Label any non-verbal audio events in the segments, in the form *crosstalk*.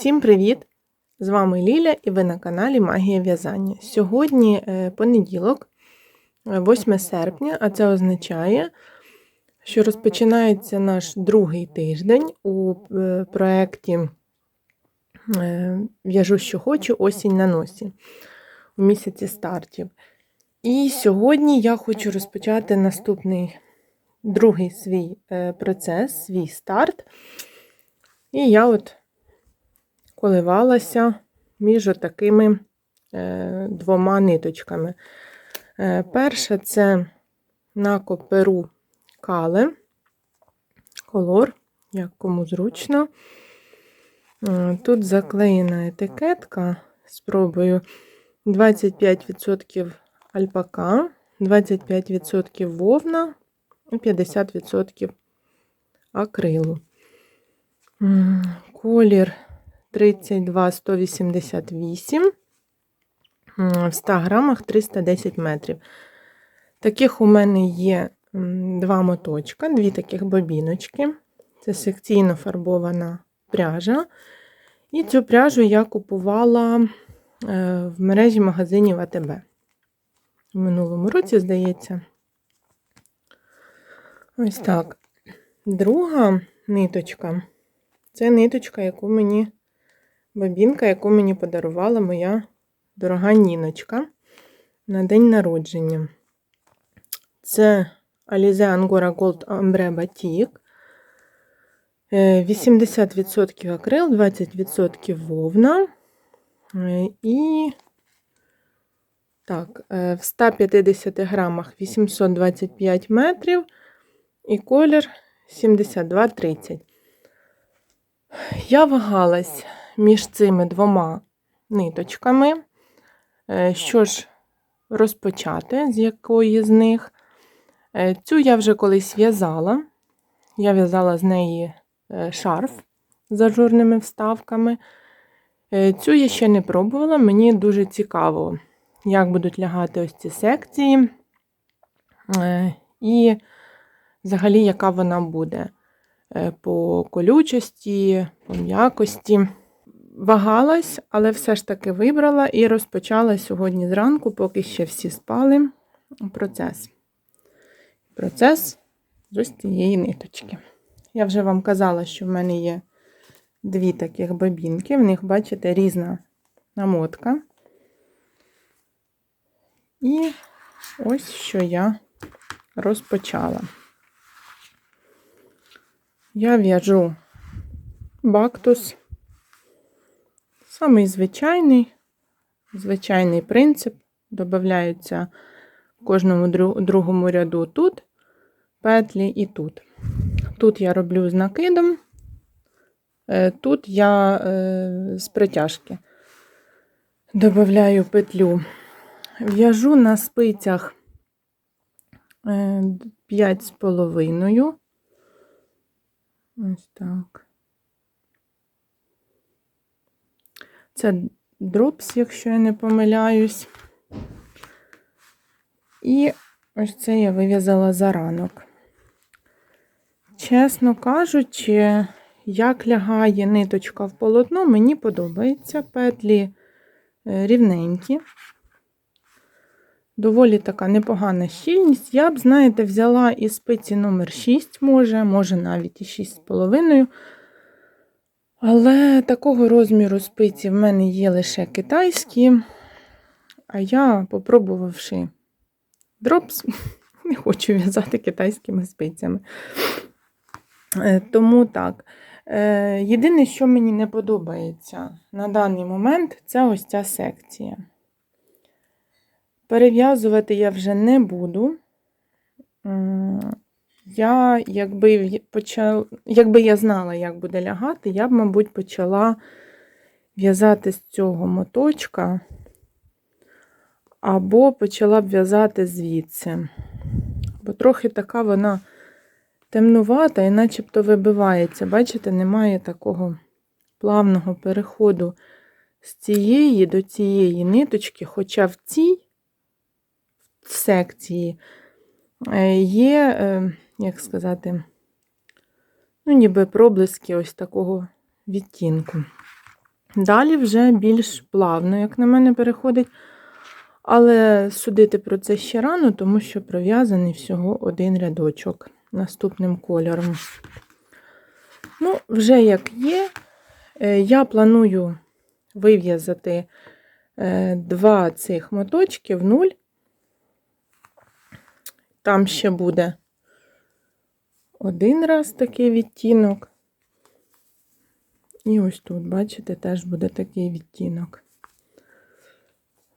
Всім привіт! З вами Ліля і ви на каналі Магія В'язання. Сьогодні е, понеділок, е, 8 серпня, а це означає, що розпочинається наш другий тиждень у е, проєкті е, В'яжу, що хочу, осінь на носі у місяці стартів. І сьогодні я хочу розпочати наступний другий свій е, процес, свій старт. І я от коливалася між такими е, двома ниточками. Е, перша це на коперу кале, колор, як кому зручно. Е, Тут заклеєна етикетка. Спробую 25% альпака, 25% вовна і 50% акрилу. Колір 32 188 в 100 грамах 310 метрів. Таких у мене є два моточка, дві таких бобіночки. Це секційно фарбована пряжа. І цю пряжу я купувала е, в мережі магазинів АТБ. В минулому році, здається. Ось так. Друга ниточка це ниточка, яку мені, бобінка, яку мені подарувала моя дорога Ніночка на день народження. Це Alize Angora Gold Ombre Batik. Е, 80% акрил, 20% вовна. Е, І так, е, в 150 грамах 825 метрів і колір 72,30. Я вагалась між цими двома ниточками. Е, Що ж розпочати, з якої з них. Е, Цю я вже колись в'язала. Я в'язала з неї е, шарф з ажурними вставками. Цю я ще не пробувала, мені дуже цікаво, як будуть лягати ось ці секції. І взагалі, яка вона буде по колючості, по м'якості. Вагалась, але все ж таки вибрала і розпочала сьогодні зранку, поки ще всі спали, процес. Процес з ось цієї ниточки. Я вже вам казала, що в мене є дві таких бобінки, в них, бачите, різна намотка. І ось що я розпочала. Я в'яжу бактус. Самий звичайний, звичайний принцип. Добавляються в кожному другому ряду тут петлі і тут. Тут я роблю з накидом, е, тут я е, з притяжки додаю петлю. В'яжу на спицях е, 5,5. Ось так. Це дропс, якщо я не помиляюсь. І ось це я вив'язала за ранок. Чесно кажучи, як лягає ниточка в полотно, мені подобається. Петлі е, рівненькі. Доволі така непогана щільність. Я б, знаєте, взяла і спиці номер 6, може, може навіть і 6,5. Але такого розміру спиці в мене є лише китайські. А я, попробувавши дропс, *laughs* не хочу в'язати китайськими спицями. Е, Тому так. Е, Єдине, що мені не подобається на даний момент, це ось ця секція. Перев'язувати я вже не буду. Я, якби, почала, якби я знала, як буде лягати, я б, мабуть, почала в'язати з цього моточка, або почала б в'язати звідси. Бо трохи така вона темнувата і начебто вибивається. Бачите, немає такого плавного переходу з цієї до цієї ниточки, хоча в цій секції е, є, е, як сказати, ну, ніби проблиски ось такого відтінку. Далі вже більш плавно, як на мене, переходить. Але судити про це ще рано, тому що пров'язаний всього один рядочок наступним кольором. Ну, вже як є, е, я планую вив'язати е, два цих моточки в нуль. Там ще буде один раз такий відтінок. І ось тут, бачите, теж буде такий відтінок.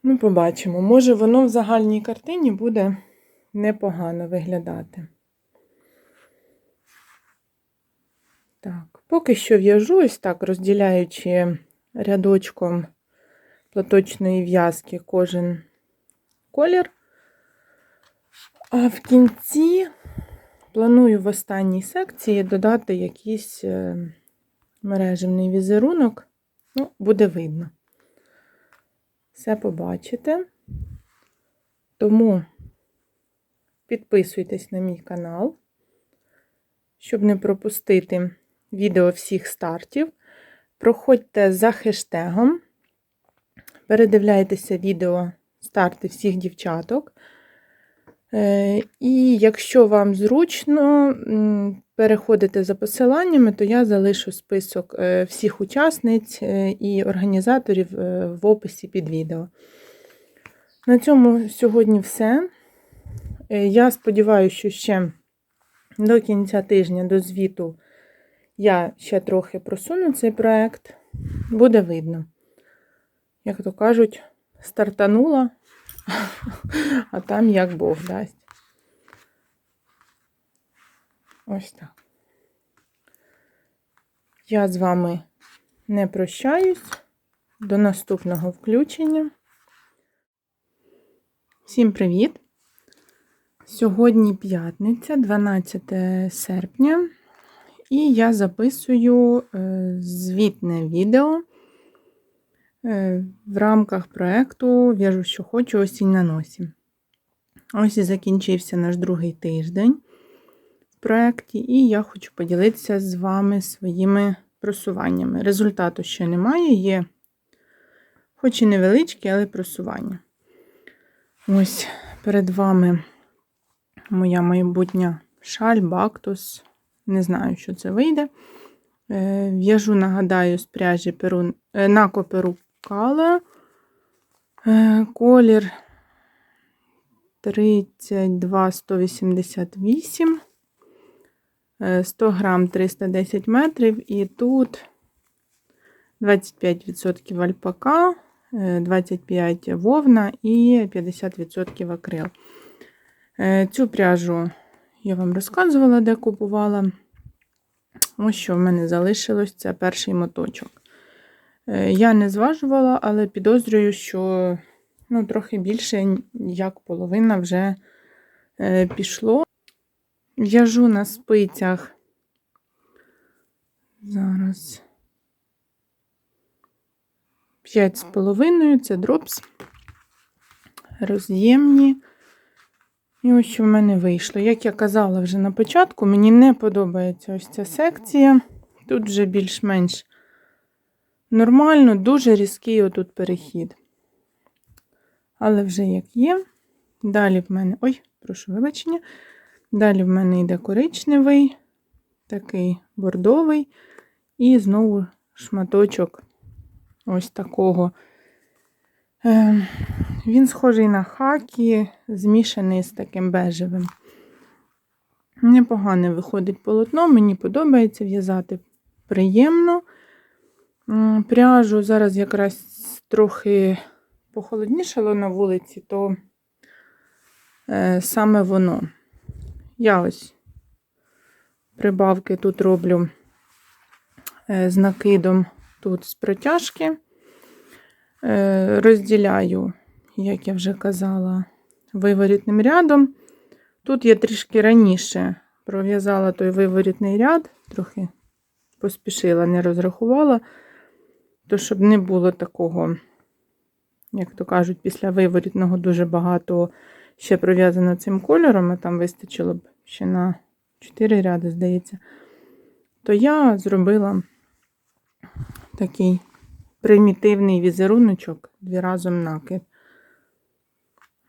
Ну, побачимо. Може, воно в загальній картині буде непогано виглядати. Так, поки що в'яжу ось так, розділяючи рядочком платочної в'язки кожен колір. А в кінці планую в останній секції додати якийсь е, мережевний візерунок. Ну, буде видно. Все побачите. Тому підписуйтесь на мій канал, щоб не пропустити відео всіх стартів. Проходьте за хештегом, передивляйтеся відео старти всіх дівчаток. Е, І якщо вам зручно переходити за посиланнями, то я залишу список е, всіх учасниць е, і організаторів в описі під відео. На цьому сьогодні все. Я сподіваюся, що ще до кінця тижня, до звіту, я ще трохи просуну цей проект. Буде видно. Як то кажуть, стартанула, а там як Бог дасть. Ось так. Я з вами не прощаюсь. До наступного включення. Всім привіт! Сьогодні п'ятниця, 12 серпня, і я записую е, звітне відео в рамках проєкту В'яжу, що хочу осінь на носі. Ось і закінчився наш другий тиждень в проєкті, і я хочу поділитися з вами своїми просуваннями. Результату ще немає, є, хоч і невеличкі, але просування. Ось перед вами моя майбутня шаль, бактус. Не знаю, що це вийде. Е, В'яжу, нагадаю, з пряжі перу, е, на коперу кала. Е, Колір 32 188, 100 грам 310 метрів, і тут 25% альпака, 25 вовна і 50% акрил. Е, Цю пряжу я вам розказувала, де купувала. Ось що в мене залишилось це перший моточок. Е, Я не зважувала, але підозрюю, що ну, трохи більше, як половина вже е, пішло. В'яжу на спицях. Зараз 5,5 це дропс, роз'ємні. І ось що в мене вийшло. Як я казала вже на початку, мені не подобається ось ця секція. Тут вже більш-менш нормально, дуже різкий отут перехід. Але вже як є. Далі в мене, ой, прошу вибачення. Далі в мене йде коричневий, такий бордовий, і знову шматочок ось такого. Е, він схожий на хакі, змішаний з таким бежевим. Непогане виходить полотно, мені подобається в'язати приємно. Пряжу зараз якраз трохи похолоднішало на вулиці, то е, саме воно. Я ось прибавки тут роблю е, з накидом тут з протяжки. Е, розділяю, як я вже казала, виворітним рядом. Тут я трішки раніше пров'язала той виворітний ряд, трохи поспішила, не розрахувала, то щоб не було такого, як то кажуть, після виворітного дуже багато ще пров'язано цим кольором, а там вистачило б ще на 4 ряди, здається, то я зробила такий примітивний візеруночок, дві разом накид.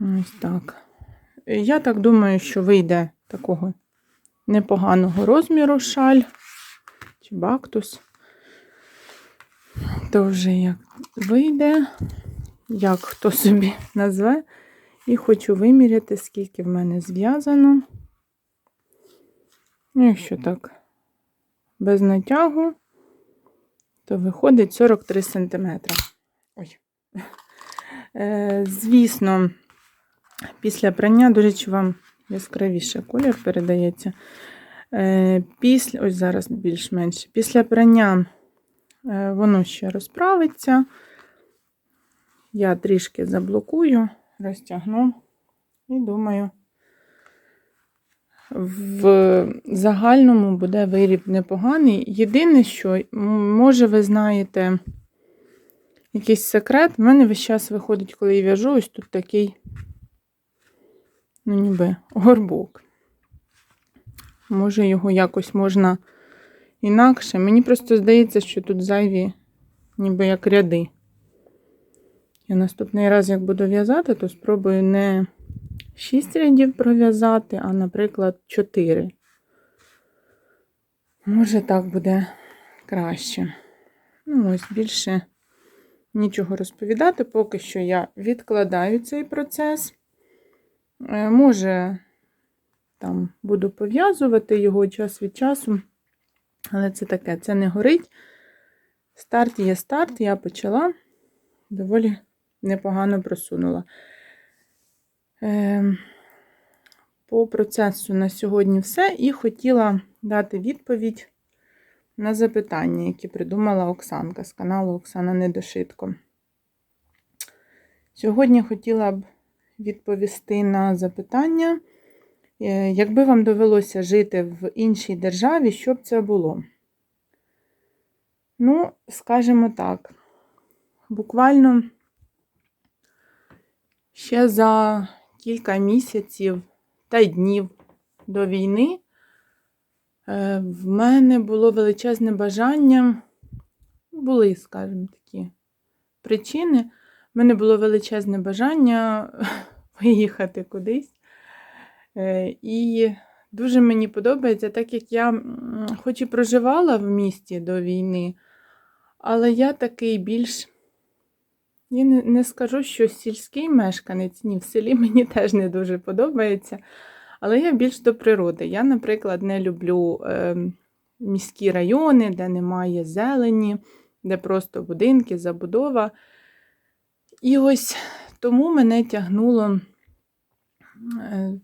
Ось так. Я так думаю, що вийде такого непоганого розміру шаль чи бактус. То вже як вийде, як хто собі назве. І хочу виміряти, скільки в мене зв'язано. Якщо так, без натягу, то виходить 43 см. Ой. Е, звісно, після прання, до речі, вам яскравіше колір передається. Е, після, ось зараз більш-менше. Після прання воно ще розправиться. Я трішки заблокую, розтягну і думаю, в загальному буде виріб непоганий. Єдине, що, може, ви знаєте якийсь секрет. В мене весь час виходить, коли я в'яжу, ось тут такий, ну, ніби горбок. Може, його якось можна інакше. Мені просто здається, що тут зайві, ніби як ряди. Я наступний раз, як буду в'язати, то спробую не 6 рядів пров'язати, а, наприклад, 4. Може, так буде краще. Ну, ось більше нічого розповідати. Поки що я відкладаю цей процес. Е, Може, там буду пов'язувати його час від часу, але це таке, це не горить. Старт є старт, я почала, доволі непогано просунула. Е, По процесу на сьогодні все. І хотіла дати відповідь на запитання, які придумала Оксанка з каналу Оксана Недошитко. Сьогодні хотіла б відповісти на запитання, якби вам довелося жити в іншій державі, що б це було? Ну, скажімо так, буквально ще за кілька місяців та днів до війни е, в мене було величезне бажання, були, скажімо такі, причини. В мене було величезне бажання *laughs* виїхати кудись. Е, І дуже мені подобається, так як я хоч і проживала в місті до війни, але я такий більш. Я не, скажу, що сільський мешканець, ні, в селі *laughs* мені теж не дуже подобається. Але я більш до природи. Я, наприклад, не люблю е, міські райони, де немає зелені, де просто будинки, забудова. І ось тому мене тягнуло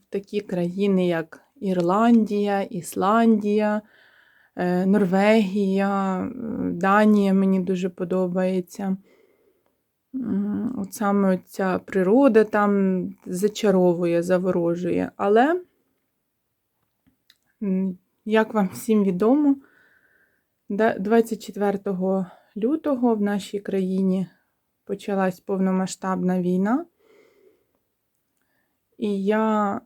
такі країни, як Ірландія, Ісландія, е, Норвегія, е, Данія мені дуже подобається. От саме ця природа там зачаровує, заворожує. Але, як вам всім відомо, 24 лютого в нашій країні почалась повномасштабна війна, і я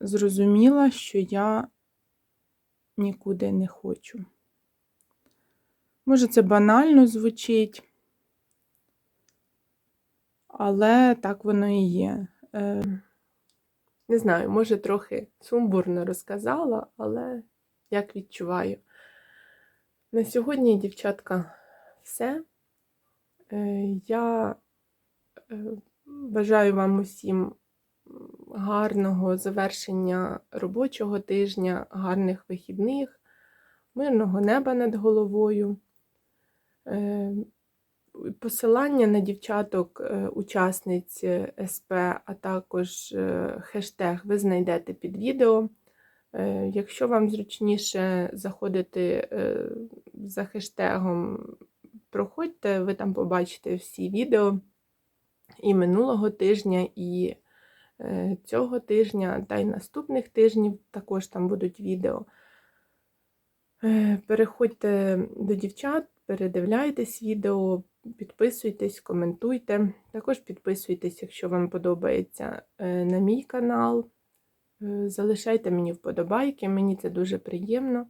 зрозуміла, що я нікуди не хочу. Може, це банально звучить, але так воно і є. Е, Не знаю, може, трохи сумбурно розказала, але як відчуваю. На сьогодні, дівчатка, все. Е, Я е, бажаю вам усім гарного завершення робочого тижня, гарних вихідних, мирного неба над головою. Е, Посилання на дівчаток, е, е, СП, а також хештег ви знайдете під відео. Якщо вам зручніше заходити за хештегом, проходьте, ви там побачите всі відео і минулого тижня, і цього тижня, та й наступних тижнів також там будуть відео. Е, Переходьте до дівчат, передивляйтесь відео, підписуйтесь, коментуйте. Також підписуйтесь, якщо вам подобається е, на мій канал. Е, Залишайте мені вподобайки, мені це дуже приємно.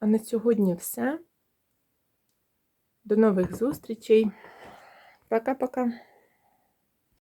А на сьогодні все. До нових зустрічей. Пока-пока.